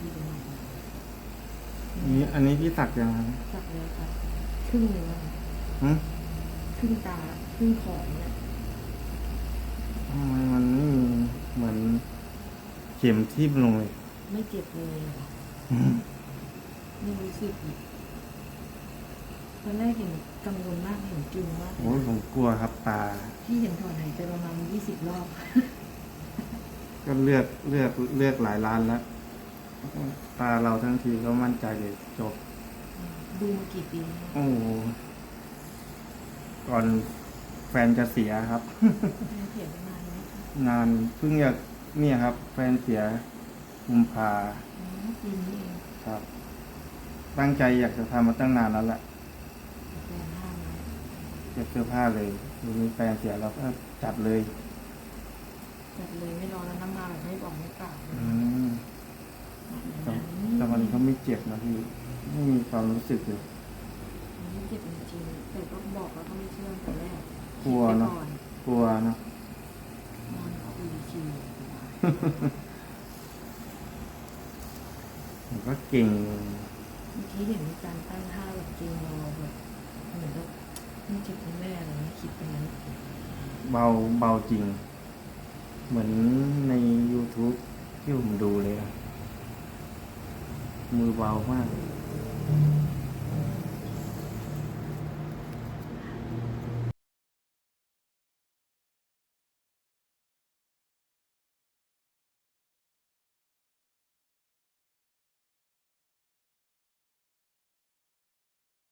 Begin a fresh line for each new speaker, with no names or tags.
พี่ดูหน่อย
อันนี้อันนี้พี่สักยังไง
สักเลยค่ะครึ่งหนึ่งอะ
หึ
ครึ่งตาครึ่งของเนี่ย
ทำไมมันไม่มีเหมือนเข็มทิ่มลงเลย
ไม่เจ็บเลยเหรอ
หึ
ไม่รู้สึกอีกตอนแรกเห็นกังวลมากเห็นจุงมาก
โอ้ยผมกลัวครับตา
พี่เห็นถอนหายใจประมาณยี่สิบรอบ
ก็เลือกเลือกเลือกหลายร้านแล้ว ตาเราทั้งทีก็มั่นใจเลยจบ
ดูมากี่ปีแล้ว
โอ้โหก่อนแฟนจะเสียครับ
ไม่เสียประมาณนี้ค่ะ
นานเพิ่งอยากเนี่ยครับ แฟนเสียกุมภา
อ๋อปีนี้เอง
ครับ ตั้งใจอยากจะทำมาตั้งนานแล้วแหละ
แฟนห้ามนะ
เก็บเสื้อผ้าเลยทีนี้แฟนเสียเราก็จัดเลย
จัดเลยไม่รอแล้วน้ำมาแบบไม่บอกไม่กล่าว
อืมแต่แต่ มันก็ไม่เจ็บนะพี่ไม่มีความรู้สึกเลย
มันไม่เจ็บจริงๆแต่ก็บอกแล้วก็ไม่เชื่อแต่แรก
กลัวเนอะ
คิดไปก่
กลัวเนาะ
นอนคุยชิว
ผมก็เก่ง
เมื่อกี้เห็นมีการตั้งท่าแบบจริงรอแบบเหมือนกับไม่เจ็บคุณแม่อะไรเงี้ยคิดไปนั้น
เบาเบาจริง เหมือนใน YouTube ที่ผมดูเลยอะ มือเบามากเลย